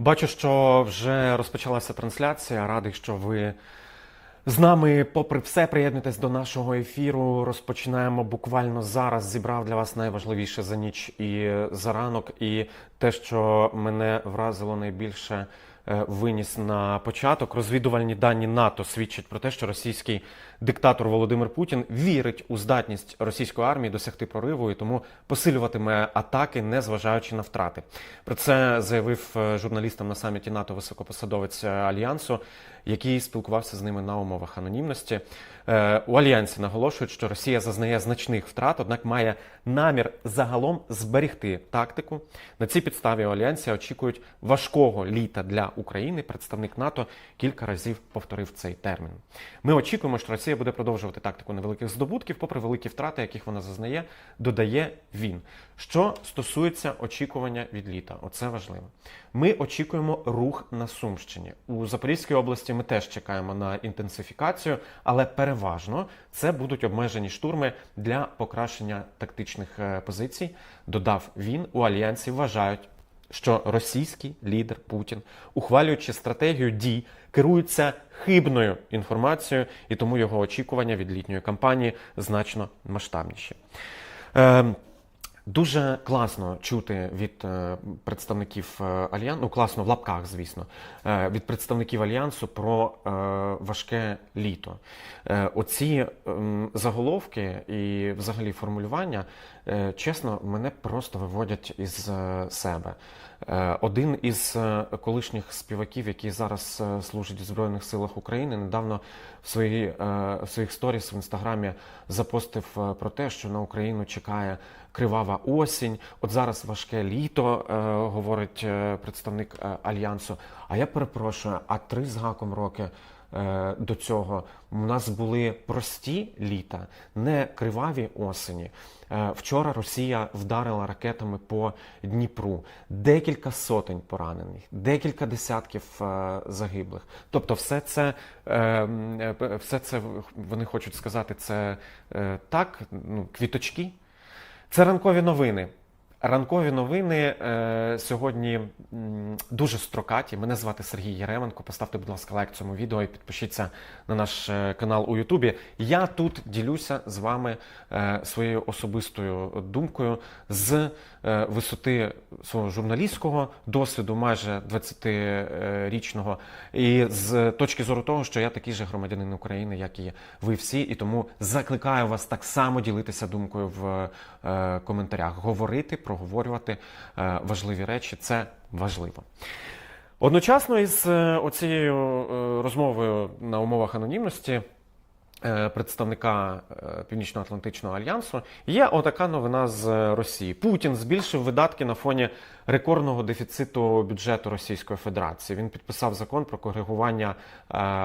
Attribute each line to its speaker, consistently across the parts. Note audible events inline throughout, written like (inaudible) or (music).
Speaker 1: Бачу, що вже розпочалася трансляція. Радий, що ви з нами, попри все, приєднуйтесь до нашого ефіру. Розпочинаємо буквально зараз. Зібрав для вас найважливіше за ніч і за ранок. І те, що мене вразило найбільше, виніс на початок. Розвідувальні дані НАТО свідчать про те, що російський диктатор Володимир Путін вірить у здатність російської армії досягти прориву і тому посилюватиме атаки, незважаючи на втрати. Про це заявив е, журналістам на саміті НАТО високопосадовець е, альянсу, який спілкувався з ними на умовах анонімності. Е, У альянсі наголошують, що Росія зазнає значних втрат, однак має намір загалом зберегти тактику. На цій підставі у альянсі очікують важкого літа для України. Представник НАТО кілька разів повторив цей термін. Ми очікуємо, що Росія буде продовжувати тактику невеликих здобутків, попри великі втрати, яких вона зазнає, додає він. Що стосується очікування від літа, оце важливо. Ми очікуємо рух на Сумщині. У Запорізькій області ми теж чекаємо на інтенсифікацію, але переважно це будуть обмежені штурми для покращення тактичних е, позицій. Додав він у альянсі. Вважають, що російський лідер Путін, ухвалюючи стратегію дій, керується хибною інформацією, і тому його очікування від літньої кампанії значно масштабніші. Ем, Дуже класно чути від е, представників е, альянсу, ну класно в лапках, звісно, е, від представників альянсу про важке літо. Оці ем, заголовки і взагалі формулювання, чесно, мене просто виводять із себе. Е, Один із е, колишніх співаків, який зараз е, служить у Збройних силах України, недавно в, своїй, е, в своїх сторіс в інстаграмі запостив про те, що на Україну чекає кривава осінь. От зараз важке літо, говорить представник альянсу. А я перепрошую, а три з гаком роки. Е, До цього у нас були прості літа, не криваві осені. Е, Вчора Росія вдарила ракетами по Дніпру. Декілька сотень поранених, декілька десятків е, загиблих. Тобто, все це, все це вони хочуть сказати, це так, ну, квіточки. Це ранкові новини. Ранкові новини е, сьогодні м, дуже строкаті. Мене звати Сергій Яременко. Поставте, будь ласка, лайк цьому відео і підпишіться на наш е, канал у Ютубі. Я тут ділюся з вами е, своєю особистою думкою з е, висоти свого журналістського досвіду, майже 20-річного, і з точки зору того, що я такий же громадянин України, як і ви всі, і тому закликаю вас так само ділитися думкою в е, коментарях, говорити, проговорювати е, важливі речі. Це важливо. Одночасно із е, оцією е, розмовою на умовах анонімності представника е, Північно-Атлантичного альянсу є отака новина з е, Росії. Путін збільшив видатки на фоні рекордного дефіциту бюджету Російської Федерації. Він підписав закон про коригування е,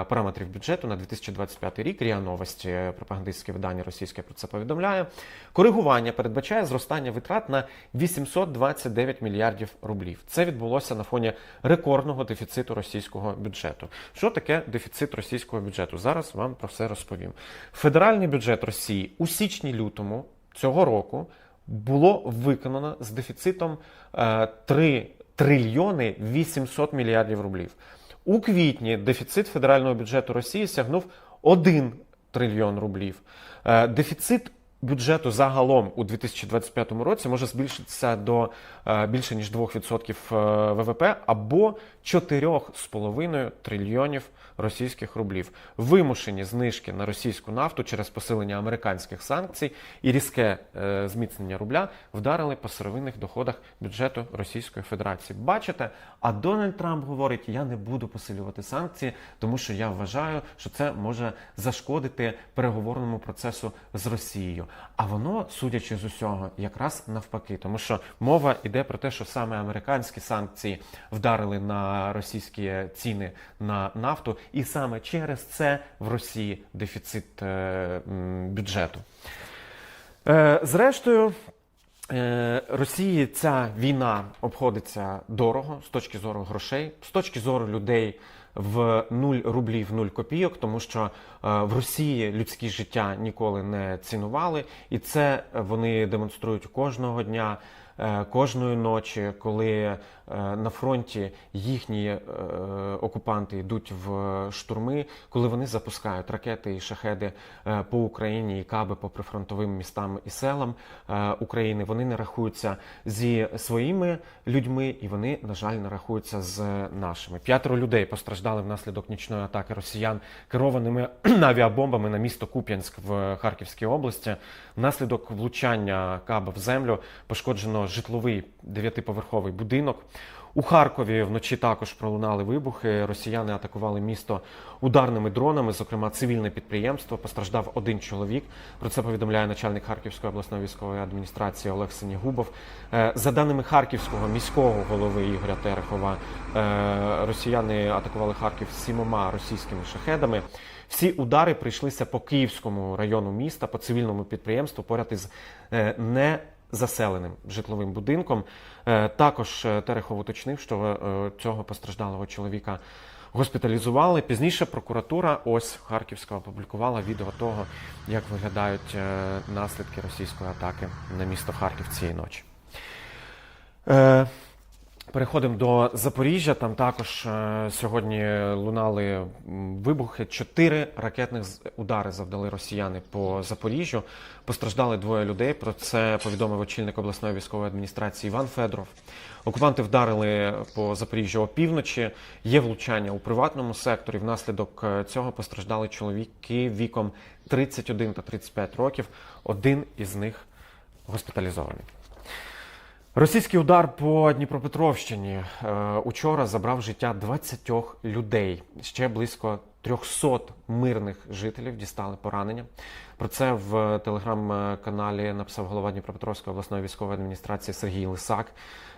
Speaker 1: параметрів бюджету на 2025 рік. Ріа Новості, е, пропагандистське видання російське про це повідомляє. Коригування передбачає зростання витрат на 829 мільярдів рублів. Це відбулося на фоні рекордного дефіциту російського бюджету. Що таке дефіцит російського бюджету? Зараз вам про все розповім. Федеральний бюджет Росії у січні-лютому цього року було виконано з дефіцитом е, 3 трильйони 800 мільярдів рублів. У квітні дефіцит федерального бюджету Росії сягнув 1 трильйон рублів. Е, Дефіцит бюджету загалом у 2025 році може збільшитися до е, більше ніж 2% е, ВВП або 4,5 трильйонів російських рублів. Вимушені знижки на російську нафту через посилення американських санкцій і різке е, зміцнення рубля вдарили по сировинних доходах бюджету Російської Федерації. Бачите, а Дональд Трамп говорить: я не буду посилювати санкції, тому що я вважаю, що це може зашкодити переговорному процесу з Росією. А воно, судячи з усього, якраз навпаки, тому що мова йде про те, що саме американські санкції вдарили на російські ціни на нафту, і саме через це в Росії дефіцит е, бюджету. Е, Зрештою, е, Росії ця війна обходиться дорого з точки зору грошей, з точки зору людей в 0 рублів 0 копійок, тому що в Росії людське життя ніколи не цінували, і це вони демонструють кожного дня. кожної ночі, коли на фронті їхні е, окупанти йдуть в штурми, коли вони запускають ракети і шахеди е, по Україні і каби по прифронтовим містам і селам е, України, вони не рахуються зі своїми людьми, і вони, на жаль, не рахуються з нашими. П'ятеро людей постраждали внаслідок нічної атаки росіян керованими (clears throat) авіабомбами на місто Куп'янськ в Харківській області. Внаслідок влучання каба в землю пошкоджено житловий дев'ятиповерховий будинок. У Харкові вночі також пролунали вибухи. Росіяни атакували місто ударними дронами, зокрема цивільне підприємство. Постраждав один чоловік. Про це повідомляє начальник Харківської обласної військової адміністрації Олег Синігубов. Е, За даними харківського міського голови Ігоря Терехова, е, росіяни атакували Харків сімома російськими шахедами. Всі удари прийшлися по Київському району міста, по цивільному підприємству, поряд із е, не заселеним житловим будинком. Е, Також е, Терехов уточнив, що е, цього постраждалого чоловіка госпіталізували. Пізніше прокуратура ось Харківська опублікувала відео того, як виглядають наслідки російської атаки на місто Харків цієї ночі. Переходимо до Запоріжжя. Там також е, сьогодні лунали вибухи. Чотири ракетних удари завдали росіяни по Запоріжжю. Постраждали двоє людей. Про це повідомив очільник обласної військової адміністрації Іван Федоров. Окупанти вдарили по Запоріжжю опівночі. Є влучання у приватному секторі. Внаслідок е, цього постраждали чоловіки віком 31 та 35 років. Один із них госпіталізований. Російський удар по Дніпропетровщині е, учора забрав життя 20 людей. Ще близько 300 мирних жителів дістали поранення. Про це в телеграм-каналі написав голова Дніпропетровської обласної військової адміністрації Сергій Лисак.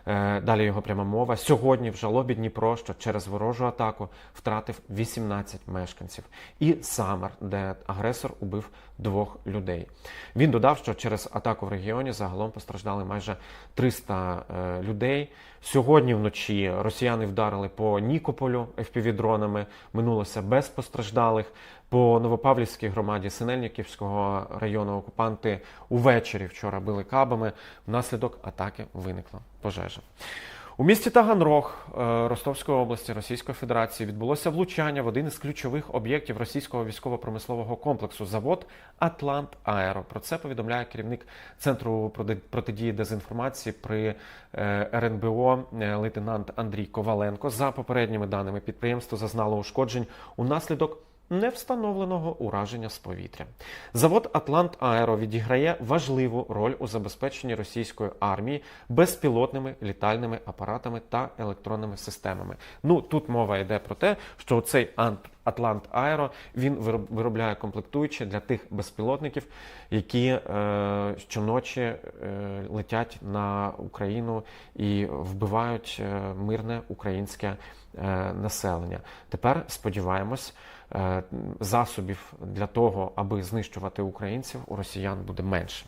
Speaker 1: Е, Далі його пряма мова. Сьогодні в жалобі Дніпро, що через ворожу атаку втратив 18 мешканців, і Самар, де агресор убив двох людей. Він додав, що через атаку в регіоні загалом постраждали майже 300 е, людей. Сьогодні вночі росіяни вдарили по Нікополю FPV-дронами, минулося без постраждалих. По Новопавлівській громаді Синельниківського району окупанти увечері вчора били кабами. Внаслідок атаки виникла пожежа. У місті Таганрог е, Ростовської області Російської Федерації відбулося влучання в один із ключових об'єктів російського військово-промислового комплексу завод Атлант Аеро. Про це повідомляє керівник центру проти- протидії дезінформації при е, РНБО е, лейтенант Андрій Коваленко. За попередніми даними підприємство зазнало ушкоджень унаслідок невстановленого ураження з повітря. Завод Атлант Аеро відіграє важливу роль у забезпеченні російської армії безпілотними літальними апаратами та електронними системами. Ну тут мова йде про те, що цей Атлант Аеро він вироб- виробляє комплектуючі для тих безпілотників, які е, щоночі е, летять на Україну і вбивають е, мирне українське е, населення. Тепер сподіваємось, е, засобів для того, аби знищувати українців, у росіян буде менше.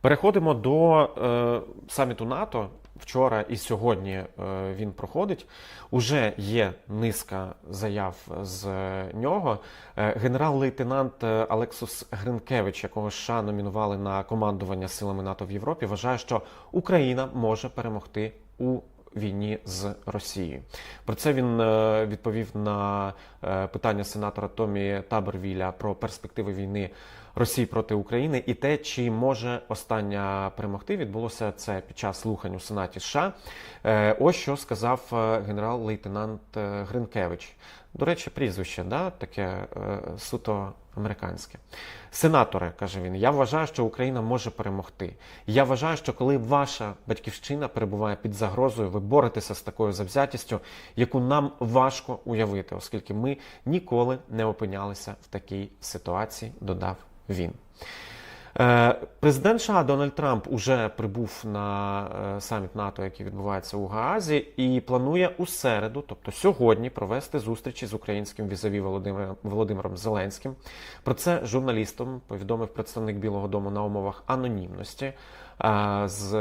Speaker 1: Переходимо до е, саміту НАТО. Вчора і сьогодні е, він проходить. Уже є низка заяв з нього. Е, генерал-лейтенант е, Алексус Гринкевич, якого США номінували на командування силами НАТО в Європі, вважає, що Україна може перемогти у війні з Росією. Про це він е, відповів на е, питання сенатора Томі Табервіля про перспективи війни Росії проти України і те, чи може остання перемогти, відбулося це під час слухань у Сенаті США. Е, Ось що сказав е, генерал-лейтенант е, Гринкевич. До речі, прізвище, да, таке е, суто американське. Сенатори, каже він, я вважаю, що Україна може перемогти. Я вважаю, що коли ваша батьківщина перебуває під загрозою, ви боретеся з такою завзятістю, яку нам важко уявити, оскільки ми ніколи не опинялися в такій ситуації, додав він. Е, Президент США Дональд Трамп уже прибув на е, саміт НАТО, який відбувається у Гаазі, і планує у середу, тобто сьогодні, провести зустрічі з українським візаві Володимиром, Володимиром Зеленським. Про це журналістам повідомив представник Білого Дому на умовах анонімності. З, е,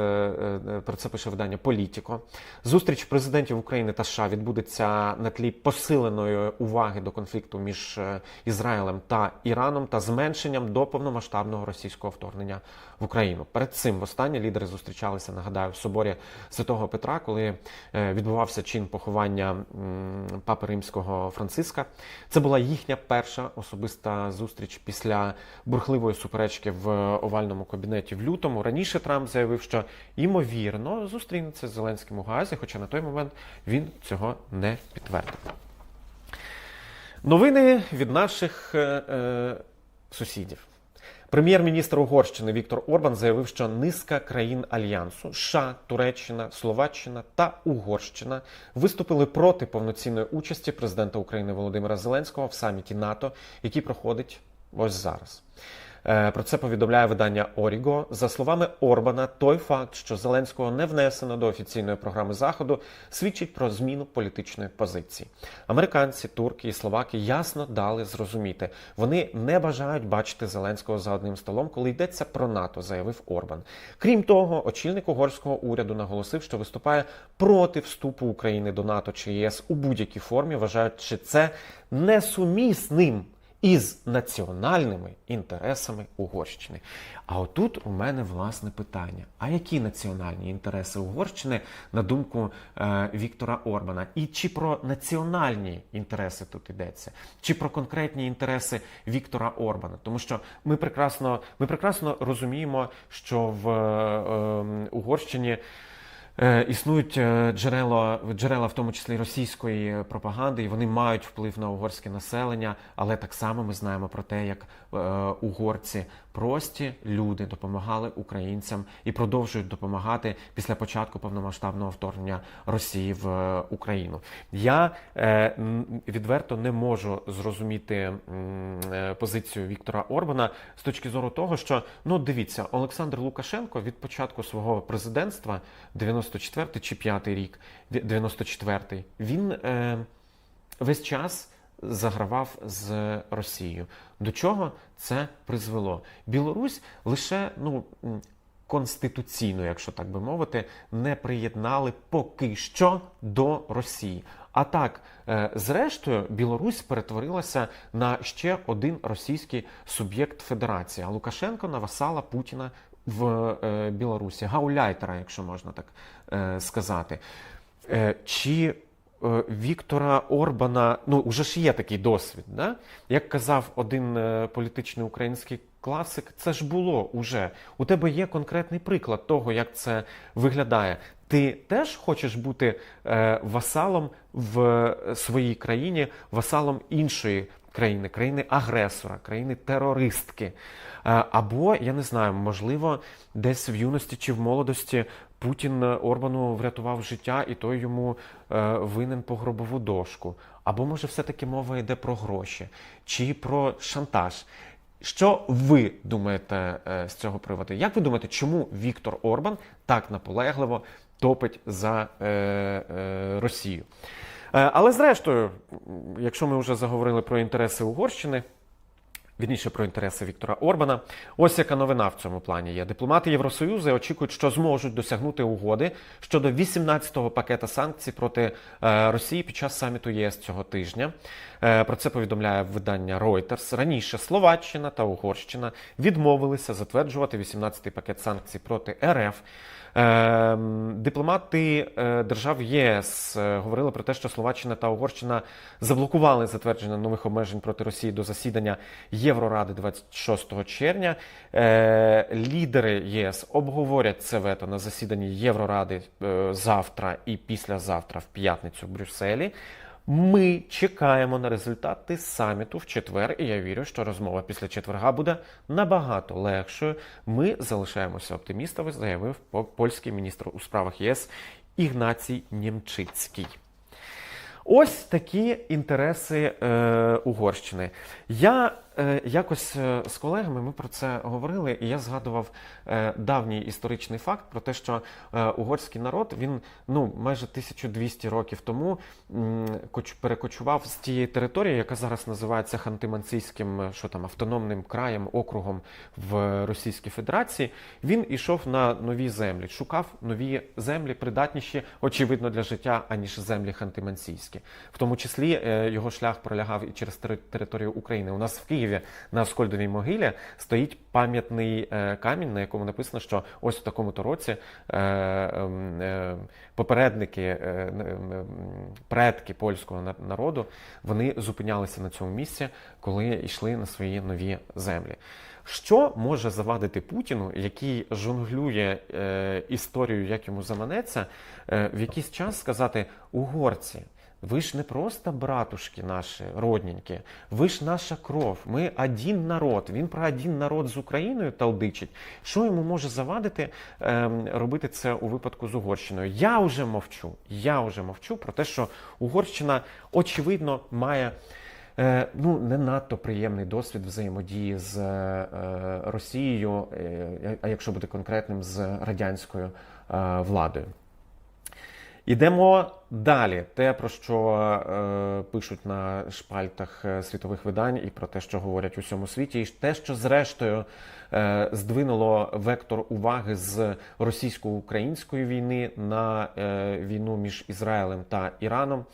Speaker 1: е, про це пише видання Політіко. Зустріч президентів України та США відбудеться на тлі посиленої уваги до конфлікту між е, Ізраїлем та Іраном та зменшенням до повномасштабного російського вторгнення в Україну. Перед цим востаннє лідери зустрічалися, нагадаю, в соборі Святого Петра, коли е, відбувався чин поховання папи римського Франциска. Це була їхня перша особиста зустріч після бурхливої суперечки в овальному кабінеті в лютому. Раніше Трамп заявив, що ймовірно зустрінеться з Зеленським у Газі, хоча на той момент він цього не підтвердив. Новини від наших е, е, сусідів. Прем'єр-міністр Угорщини Віктор Орбан заявив, що низка країн альянсу США, Туреччина, Словаччина та Угорщина виступили проти повноцінної участі президента України Володимира Зеленського в саміті НАТО, який проходить ось зараз. Е, Про це повідомляє видання Оріго. За словами Орбана, той факт, що Зеленського не внесено до офіційної програми заходу, свідчить про зміну політичної позиції. Американці, турки і словаки ясно дали зрозуміти, вони не бажають бачити Зеленського за одним столом, коли йдеться про НАТО, заявив Орбан. Крім того, очільник угорського уряду наголосив, що виступає проти вступу України до НАТО чи ЄС у будь-якій формі, вважаючи це несумісним із національними інтересами Угорщини. А отут у мене власне питання: а які національні інтереси Угорщини на думку е, Віктора Орбана? І чи про національні інтереси тут йдеться, чи про конкретні інтереси Віктора Орбана? Тому що ми прекрасно, ми прекрасно розуміємо, що в е, е, Угорщині. Е, Існують е, джерела, джерела, в тому числі російської пропаганди, і вони мають вплив на угорське населення. Але так само ми знаємо про те, як е, угорці прості люди допомагали українцям і продовжують допомагати після початку повномасштабного вторгнення Росії в е, Україну. Я е, відверто не можу зрозуміти е, позицію Віктора Орбана з точки зору того, що ну дивіться, Олександр Лукашенко від початку свого президентства 94 чи 5 рік, 94 він е, весь час загравав з Росією. До чого це призвело? Білорусь лише ну. Конституційно, якщо так би мовити, не приєднали поки що до Росії. А так, е, зрештою, Білорусь перетворилася на ще один російський суб'єкт федерації. Лукашенко на васала Путіна в е, Білорусі, гауляйтера, якщо можна так е, сказати. Чи Віктора Орбана, ну вже ж є такий досвід, да? як казав один е, політичний український класик, це ж було уже. У тебе є конкретний приклад того, як це виглядає. Ти теж хочеш бути е, васалом в своїй країні, васалом іншої країни, країни-агресора, країни-терористки. Е, Або, я не знаю, можливо, десь в юності чи в молодості Путін Орбану врятував життя, і той йому е, винен по гробову дошку. Або, може, все-таки мова йде про гроші чи про шантаж. Що ви думаєте е, з цього приводу? Як ви думаєте, чому Віктор Орбан так наполегливо топить за е, е, Росію? Е, але зрештою, якщо ми вже заговорили про інтереси Угорщини, Вірніше про інтереси Віктора Орбана. Ось яка новина в цьому плані є. Дипломати Євросоюзу очікують, що зможуть досягнути угоди щодо 18-го пакета санкцій проти е, Росії під час саміту ЄС цього тижня. Е, Про це повідомляє видання Reuters. Раніше Словаччина та Угорщина відмовилися затверджувати 18-й пакет санкцій проти РФ. Е, Дипломати е, держав ЄС е, говорили про те, що Словаччина та Угорщина заблокували затвердження нових обмежень проти Росії до засідання Євроради 26 червня. Е, Лідери ЄС обговорять це вето на засіданні Євроради завтра і післязавтра в п'ятницю в Брюсселі. Ми чекаємо на результати саміту в четвер, і я вірю, що розмова після четверга буде набагато легшою. Ми залишаємося оптимістами, заявив польський міністр у справах ЄС Ігнацій Німчицький. Ось такі інтереси е, Угорщини. Я якось е, з колегами ми про це говорили, і я згадував е, давній історичний факт про те, що е, угорський народ він ну майже 1200 років тому перекочував з тієї території, яка зараз називається Ханти-Мансійським, е, що там автономним краєм, округом в Російській Федерації. Він ішов на нові землі, шукав нові землі, придатніші, очевидно, для життя, аніж землі Ханти-Мансійські. В тому числі е, його шлях пролягав і через тери- територію України. У нас в Києві на Оскольдовій могилі стоїть пам'ятний е, камінь, на якому написано, що ось в такому-то році е, ем, е, попередники, е, м, м, предки польського народу, вони зупинялися на цьому місці, коли йшли на свої нові землі. Що може завадити Путіну, який жонглює е, історією, як йому заманеться, е, в якийсь час сказати угорці? Ви ж не просто братушки наші родненькі, ви ж наша кров. Ми один народ. Він про один народ з Україною талдичить. Що йому може завадити ем, робити це у випадку з Угорщиною? Я вже мовчу. Я вже мовчу про те, що Угорщина очевидно має. Е, ну, не надто приємний досвід взаємодії з е, Росією, е, а якщо бути конкретним, з радянською е, владою. Ідемо далі. Те, про що е, пишуть на шпальтах е, світових видань, і про те, що говорять у всьому світі, і те, що зрештою е, здвинуло вектор уваги з російсько-української війни на е, війну між Ізраїлем та Іраном.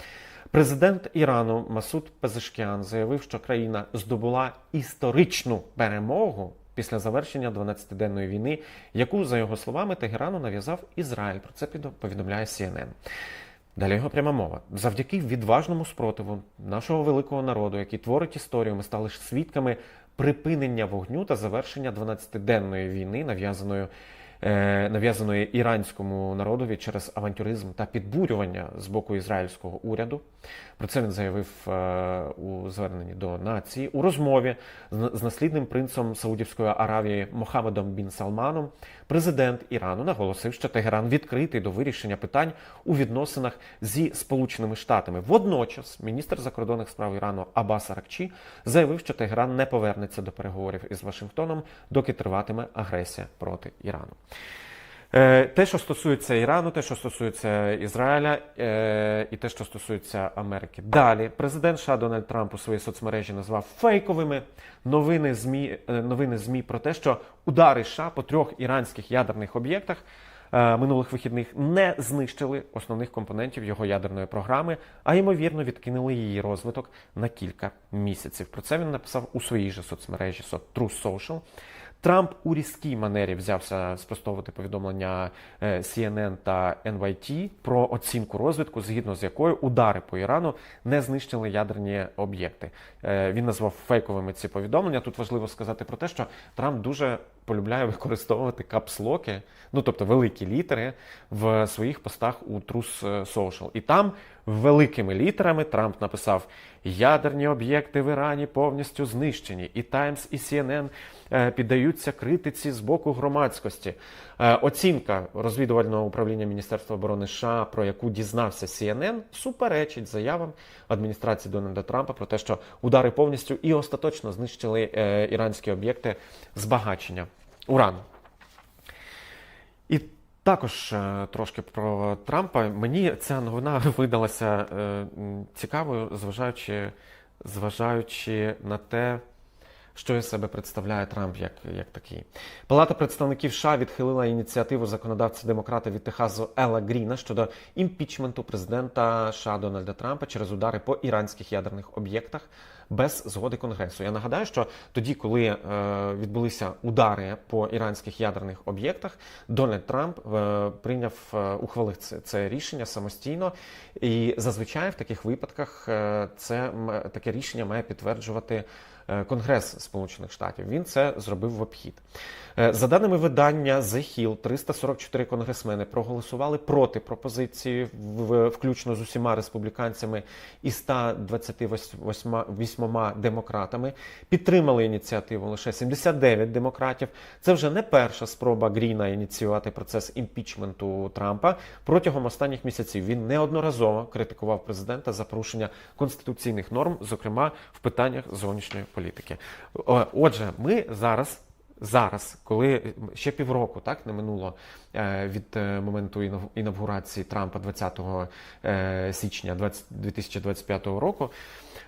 Speaker 1: Президент Ірану Масуд Пезешкіан заявив, що країна здобула історичну перемогу після завершення 12-денної війни, яку, за його словами, Тегерану нав'язав Ізраїль. Про це повідомляє CNN. Далі його пряма мова. Завдяки відважному спротиву нашого великого народу, який творить історію, ми стали свідками припинення вогню та завершення 12-денної війни, нав'язаної нав'язаної іранському народові через авантюризм та підбурювання з боку ізраїльського уряду. Про це він заявив е, у зверненні до нації у розмові з наслідним принцем Саудівської Аравії Мохамедом Бін Салманом. Президент Ірану наголосив, що Тегеран відкритий до вирішення питань у відносинах зі Сполученими Штатами. Водночас, міністр закордонних справ Ірану Аббас Аракчі заявив, що Тегеран не повернеться до переговорів із Вашингтоном, доки триватиме агресія проти Ірану. Е, Те, що стосується Ірану, те, що стосується Ізраїля, е, і те, що стосується Америки. Далі президент США Дональд Трамп у своїй соцмережі назвав фейковими новини ЗМІ, е, новини ЗМІ про те, що удари США по трьох іранських ядерних об'єктах минулих вихідних не знищили основних компонентів його ядерної програми, а ймовірно відкинули її розвиток на кілька місяців. Про це він написав у своїй же соцмережі со- Truth Social. Трамп у різкій манері взявся спростовувати повідомлення е, CNN та NYT про оцінку розвитку, згідно з якою удари по Ірану не знищили ядерні об'єкти. Е, Він назвав фейковими ці повідомлення. Тут важливо сказати про те, що Трамп дуже полюбляє (laughs) використовувати капслоки, ну тобто великі літери в своїх постах у Truth Social. І там великими літерами Трамп написав: ядерні об'єкти в Ірані повністю знищені. І Times, і CNN е, піддаються критиці з боку громадськості. Е, Оцінка розвідувального управління Міністерства оборони США, про яку дізнався CNN, суперечить заявам адміністрації Дональда Трампа про те, що удари повністю і остаточно знищили е, іранські об'єкти збагачення урану. Також е, трошки про Трампа. Мені ця новина (laughs) видалася е, цікавою, зважаючи, зважаючи на те, що із себе представляє Трамп як, як такий. Палата представників США відхилила ініціативу законодавця демократа від Техасу Ела Гріна щодо імпічменту президента США Дональда Трампа через удари по іранських ядерних об'єктах без згоди Конгресу. Я нагадаю, що тоді, коли е, відбулися удари по іранських ядерних об'єктах, Дональд Трамп е, прийняв е, ухвалив це, це рішення самостійно, і зазвичай в таких випадках е, це таке рішення має підтверджувати. Е, Конгрес Сполучених Штатів він це зробив в обхід. Е, За даними видання The Hill, 344 конгресмени проголосували проти пропозиції, включно з усіма республіканцями, і 128 48 демократами. Підтримали ініціативу лише 79 демократів. Це вже не перша спроба Гріна ініціювати процес імпічменту Трампа. Протягом останніх місяців він неодноразово критикував президента за порушення конституційних норм, зокрема в питаннях зовнішньої політики. О, Отже, ми зараз. Зараз, коли ще півроку так не минуло е, від е, моменту інавгурації Трампа 20 е, січня 2025 року,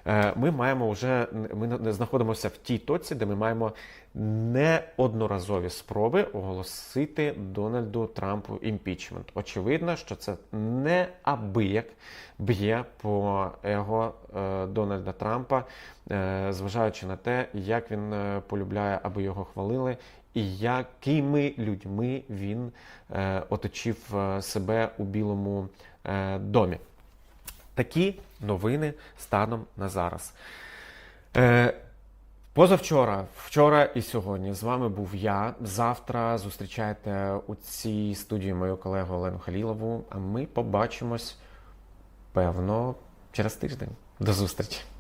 Speaker 1: е, ми маємо вже ми знаходимося в тій точці, де ми маємо неодноразові спроби оголосити Дональду Трампу імпічмент. Очевидно, що це неабияк б'є по е, Дональда Трампа, е, зважаючи на те, як він е, полюбляє, аби його хвалили, і якими людьми він е, оточив е, себе у Білому е, домі. Такі новини станом на зараз. Позавчора, вчора і сьогодні з вами був я. Завтра зустрічайте у цій студії мою колегу Олену Халілову. А ми побачимось, певно, через тиждень. До зустрічі!